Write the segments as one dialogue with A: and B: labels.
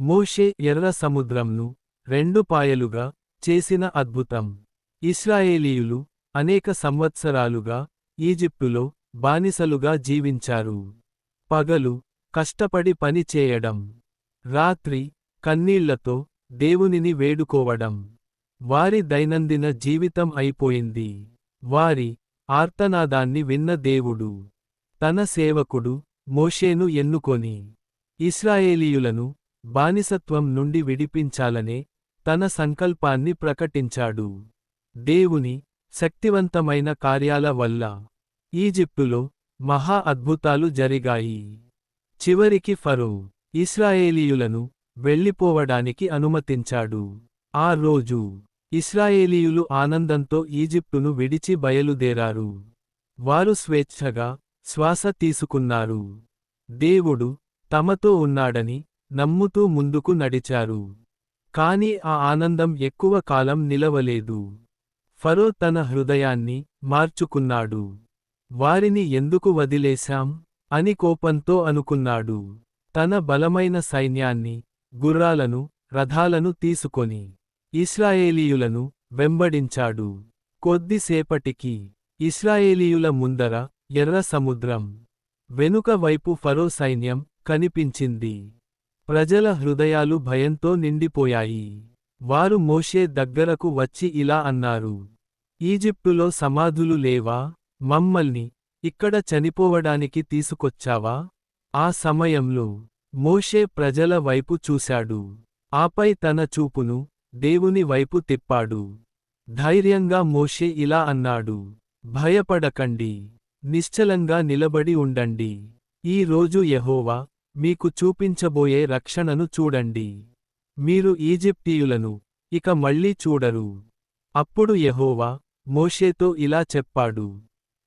A: మోషే ఎర్ర సముద్రంను రెండు పాయలుగా చేసిన అద్భుతం. ఇస్రాయేలీయులు అనేక సంవత్సరాలుగా ఈజిప్టులో బానిసలుగా జీవించారు. పగలు కష్టపడి పని చేయడం. రాత్రి కన్నీళ్ళతో దేవునిని వేడుకోవడం. వారి దైనందిన జీవితం అయిపోయింది. వారి ఆర్తనాదాన్ని విన్న దేవుడు. తన సేవకుడు మోషేను ఎన్నుకొని ఇస్రాయేలీయులను బానిసత్వం నుండి విడిపించాలనే తన సంకల్పాన్ని ప్రకటించాడు. దేవుని శక్తివంతమైన కార్యాల వల్ల ఈజిప్టులో మహా అద్భుతాలు జరిగాయి. చివరికి ఫరో ఇస్రాయేలీయులను వెళ్ళిపోవడానికి అనుమతించాడు. ఆ రోజు ఇస్రాయేలీయులు ఆనందంతో ఈజిప్టును విడిచి బయలుదేరారు. వారు స్వేచ్ఛగా శ్వాస తీసుకున్నారు. దేవుడు తమతో ఉన్నాడని నమ్ముతూ ముందుకు నడిచారు. కాని ఆ ఆనందం ఎక్కువ కాలం నిలవలేదు. ఫరో తన హృదయాన్ని మార్చుకున్నాడు. వారిని ఎందుకు వదిలేశాం? అని కోపంతో అనుకున్నాడు. తన బలమైన సైన్యాన్ని గుర్రాలను రథాలను తీసుకొని ఇస్రాయేలీయులను వెంబడించాడు. కొద్దిసేపటికి ఇస్రాయేలీయుల ముందర ఎర్ర సముద్రం వెనుక వైపు ఫరో సైన్యం కనిపించింది. ప్రజల హృదయాలు భయంతో నిండిపోయాయి. వారు మోషే దగ్గరకు వచ్చి ఇలా అన్నారు ఈజిప్టులో సమాధులు లేవా? మమ్మల్ని ఇక్కడ చనిపోవడానికి తీసుకొచ్చావా? ఆ సమయంలో మోషే ప్రజల వైపు చూశాడు. ఆపై తన చూపును దేవుని వైపు తిప్పాడు. ధైర్యంగా మోషే ఇలా అన్నాడు భయపడకండి నిశ్చలంగా నిలబడి ఉండండి. ఈ రోజు యహోవా మీకు చూపించబోయే రక్షణను చూడండి. మీరు ఈజిప్టీయులను ఇక మళ్ళీ చూడరు. అప్పుడు యహోవా మోషేతో ఇలా చెప్పాడు.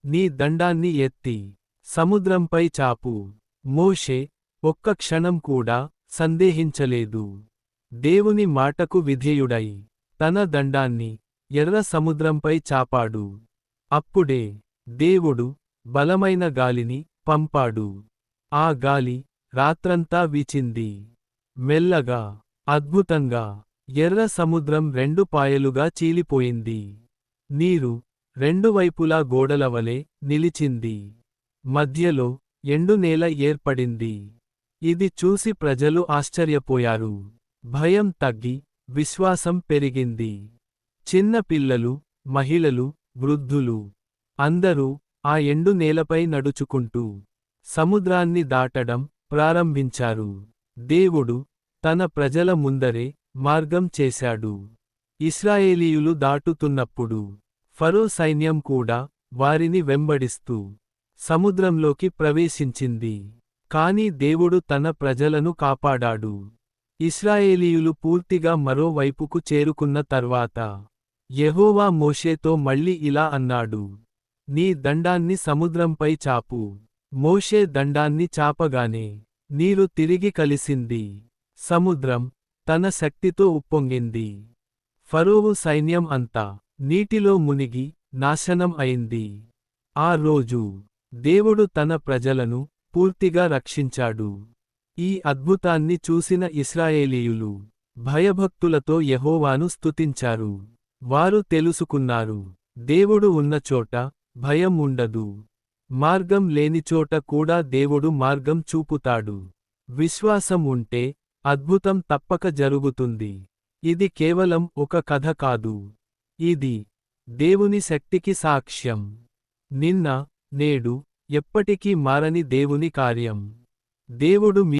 A: నీ దండాన్ని ఎత్తి సముద్రంపై చాపు. మోషే ఒక్క క్షణం కూడా సందేహించలేదు. దేవుని మాటకు విధేయుడై తన దండాన్ని ఎర్ర సముద్రంపై చాపాడు. అప్పుడే దేవుడు బలమైన గాలిని పంపాడు. ఆ గాలి రాత్రంతా వీచింది. మెల్లగా అద్భుతంగా ఎర్ర సముద్రం రెండు పాయలుగా చీలిపోయింది. నీరు రెండు వైపులా గోడలవలే నిలిచింది. మధ్యలో ఎండునేల ఏర్పడింది. ఇది చూసి ప్రజలు ఆశ్చర్యపోయారు. భయం తగ్గి విశ్వాసం పెరిగింది. చిన్న పిల్లలు మహిళలు వృద్ధులు అందరూ ఆ ఎండు నేలపై నడుచుకుంటూ సముద్రాన్ని దాటడం ప్రారంభించారు. దేవుడు తన ప్రజల ముందరే మార్గం చేశాడు. ఇస్రాయేలీయులు దాటుతున్నప్పుడు ఫరో సైన్యం కూడా వారిని వెంబడిస్తూ సముద్రంలోకి ప్రవేశించింది. కాని దేవుడు తన ప్రజలను కాపాడాడు. ఇస్రాయేలీయులు పూర్తిగా మరోవైపుకు చేరుకున్న తర్వాత యెహోవా మోషేతో మళ్ళీ ఇలా అన్నాడు. నీ దండాన్ని సముద్రంపై చాపు. మోషే దండాన్ని చాపగానే నీరు తిరిగి కలిసింది. సముద్రం తన శక్తితో ఉప్పొంగింది. ఫరోవు సైన్యం అంతా నీటిలో మునిగి నాశనం అయింది. ఆ రోజు దేవుడు తన ప్రజలను పూర్తిగా రక్షించాడు. ఈ అద్భుతాన్ని చూసిన ఇస్రాయేలీయులు భయభక్తులతో యహోవాను స్తుతించారు. వారు తెలుసుకున్నారు దేవుడు ఉన్న చోట భయం ఉండదు. మార్గం లేనిచోట కూడా దేవుడు మార్గం చూపుతాడు. విశ్వాసం ఉంటే అద్భుతం తప్పక జరుగుతుంది. ఇది కేవలం ఒక కథ కాదు. ఇది దేవుని శక్తికి సాక్ష్యం. నిన్న నేడు ఎప్పటికీ మారని దేవుని కార్యం. దేవుడు మీ